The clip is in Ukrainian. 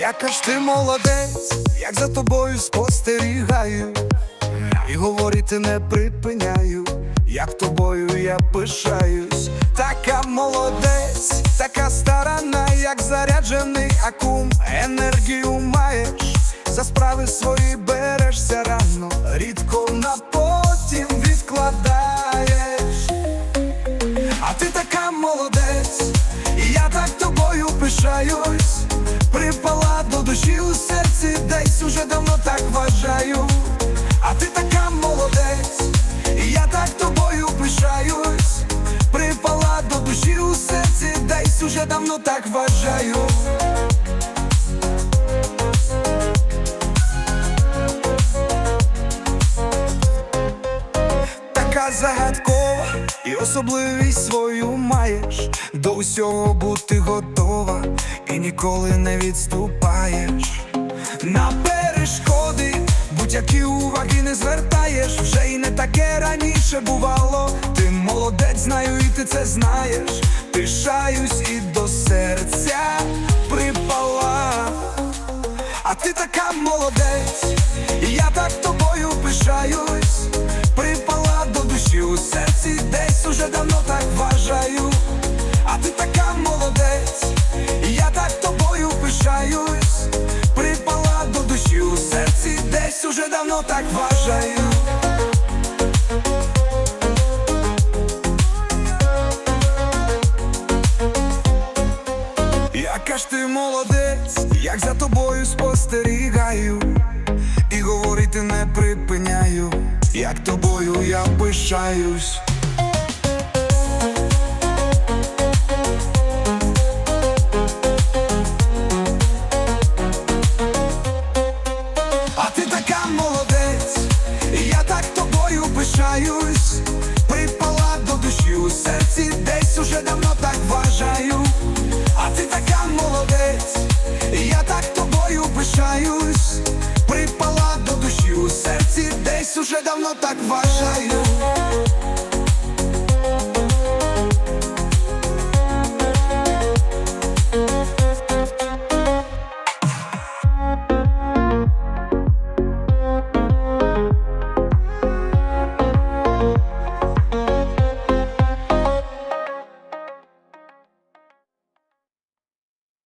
Яка ж ти молодець, як за тобою спостерігаю, і говорити не припиняю, як тобою я пишаюсь, така молодець, така старана, як заряджений акум, енергію маєш, за справи свої берешся душі у серці, десь уже давно так вважаю. А ти така молодець, і я так тобою пишаюсь. Припала до душі у серці, десь уже давно так вважаю. така загадкова і особливість свою маєш до усього бути готова і ніколи не відступаєш на перешкоди, будь-які уваги не звертаєш, вже і не таке раніше бувало. Ти молодець, знаю, і ти це знаєш. Пишаюсь і до серця припала. А ти така молодець, давно так вважаю. Яка ж ти молодець, як за тобою спостерігаю, і говорити не припиняю, як тобою я пишаюсь. Пишаюсь. Припала до душі у серці, десь уже давно так вважаю. А ти така молодець, я так тобою пишаюсь. Припала до душі у серці, десь уже давно так вважаю.